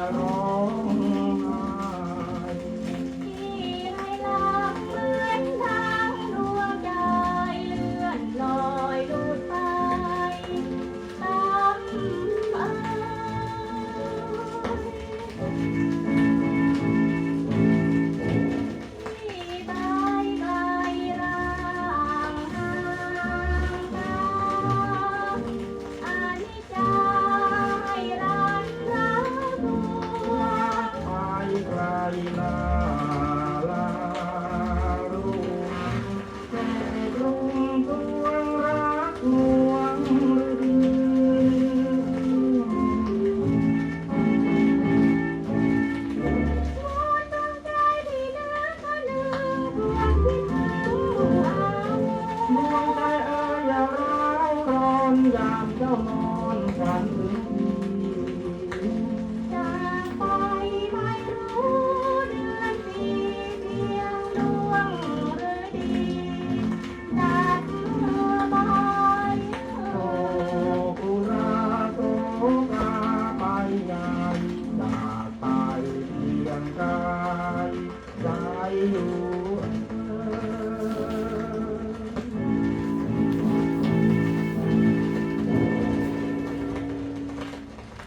Sharon. เจ้านอนฝันถึงพี่จากไปไม่รู้เดือนปีเพียงดวงฤดีจากเมื่อบอยโอ้กุราโตกาไปใหญ่จากไปเพียงกายใจอยู่